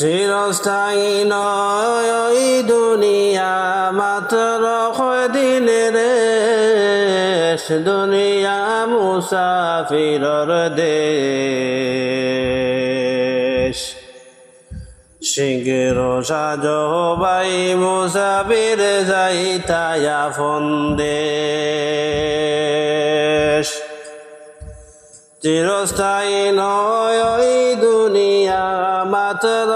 চিরস্থায়ী নয় দুনিয়া, মাত্র দিনের দুনিয়া মুসাফিরর দেশ। শিগের সাজ বাই মুসাফির যাই তায়া ফন্দেশ চিরস্থায়ী নয় ওই দুনিয়া, মাত্র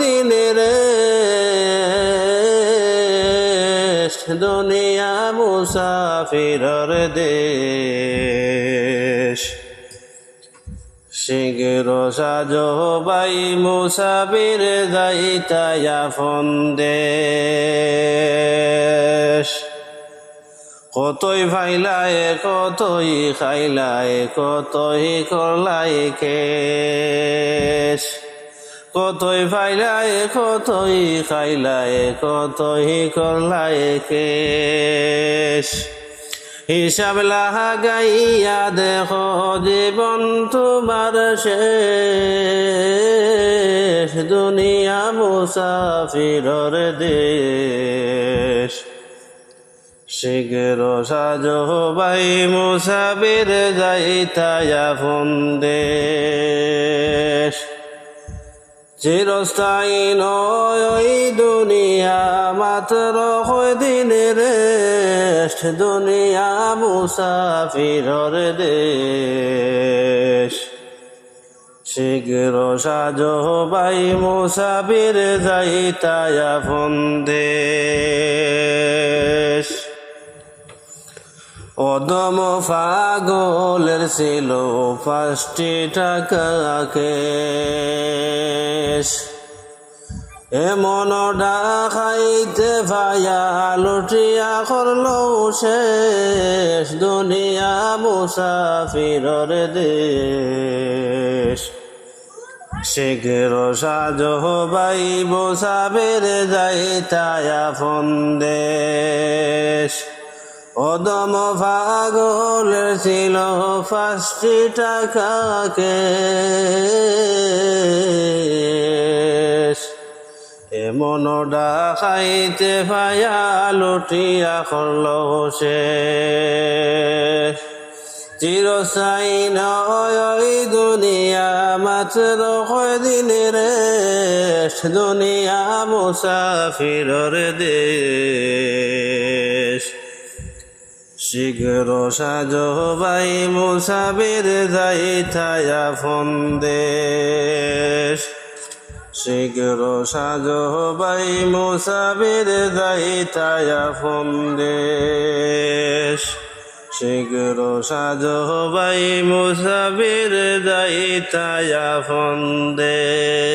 দিনের দুনিয়া মুসাফিরর দেশ। শিগর সাজ বাই মুসাফির, যাইতায়া ফন্দেশ কতই ফাইলায় কতই খাইলায়, কতই করলাই কেশ। কতই ফাইলায় কতই খাইলায়, কতই করলাই কেশ। হিসাব লাগাইয়া দেখো জীবন তোমার শেষ। দুনিয়া মুসাফিরর দেশ। শিগর সাজ বাই মুসাফির যাইতায়া ফন্দেশ চিরস্থায়ী নয় ওই দুনিয়া, মাত্র দিনের রেষ্ট দুনিয়া মুসাফিরর দেশ। শীঘ্র সাজ বাই মুসাফির যাইতায়া ফন্দেশ অদম ফাগলের ছিল পাঁচটি টাকা কেশ। এমন ডাকাইতে ভায়া লুটিয়া করল শেষ। দুনিয়া মুসাফিরর দেশ। শীঘ্র সাজ বাই মুসাফির যাইতায়া ফন্দেশ। অদম পাগল ছিল পাঁচটি টাকাকে। এমন ডাকাইতে পায়া লুটিয়া করল সে। চিরসাই নয় দুনিয়া, মাত্র দিনের দুনিয়া মুসাফিরর দেশ। শীঘ্র সাজ বাই মুসাফির যাইতায়া ফন্দেশ শীঘ্র সাজ বাই মুসাফির যাইতায়া ফন্দেশ শীঘ্র সাজ বাই মুসাফির যাইতায়া ফন্দেশ